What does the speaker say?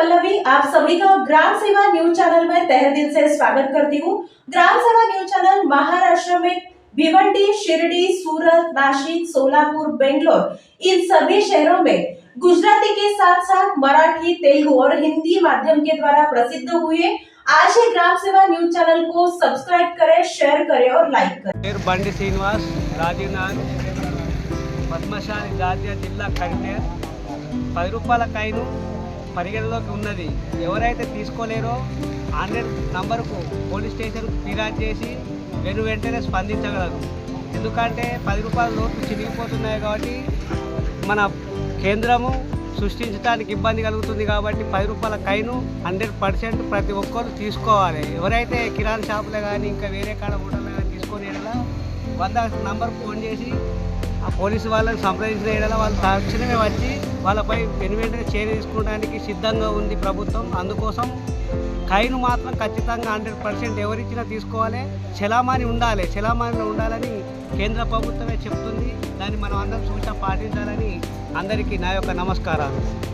पल्लवी, आप सभी का ग्राम सेवा न्यूज़ चैनल में तहे दिल से स्वागत करती हूँ। ग्राम सेवा न्यूज़ चैनल महाराष्ट्र में भिवंडी, शिरडी, सूरत नासिक सोलापुर, बेंगलोर, इन सभी शहरों में गुजराती के साथ साथ मराठी, तेलुगु और हिंदी माध्यम के द्वारा प्रसिद्ध हुए आज ही ग्राम सेवा न्यूज़ चैनल को सब्सक्राइब करे शेयर करे और लाइक करें। बंडी श्रीनिवास, राजीव नाग पद्मशाली जिला खंडे पद रुपये कहीं పరిగణలోకి ఉన్నది. ఎవరైతే తీసుకోలేరో హండ్రెడ్ నంబర్కు పోలీస్ స్టేషన్కు ఫిర్యాదు చేసి వెను వెంటనే స్పందించగలరు. ఎందుకంటే పది రూపాయల నోట్లు చిరిగిపోతున్నాయి కాబట్టి మన కేంద్రము సృష్టించడానికి ఇబ్బంది కలుగుతుంది కాబట్టి పది రూపాయల కైను హండ్రెడ్ పర్సెంట్ ప్రతి ఒక్కరు తీసుకోవాలి. ఎవరైతే కిరాణా షాపులో కానీ ఇంకా వేరే కాడ హోటల్లో కానీ తీసుకొని ఎడలా వంద నంబర్ ఫోన్ చేసి ఆ పోలీసు వాళ్ళని సంప్రదించిన ఏడల వాళ్ళు తక్షణమే వచ్చి వాళ్ళపై వెనువెంటనే చర్య తీసుకోవడానికి సిద్ధంగా ఉంది ప్రభుత్వం. అందుకోసం కైను మాత్రం ఖచ్చితంగా హండ్రెడ్ పర్సెంట్ ఎవరిచ్చినా తీసుకోవాలి. చలామాని ఉండాలి. చలామానిలో ఉండాలని కేంద్ర ప్రభుత్వమే చెప్తుంది. దాన్ని మనం అందరం సూచన పాటించాలని అందరికీ నా యొక్క నమస్కారాలు.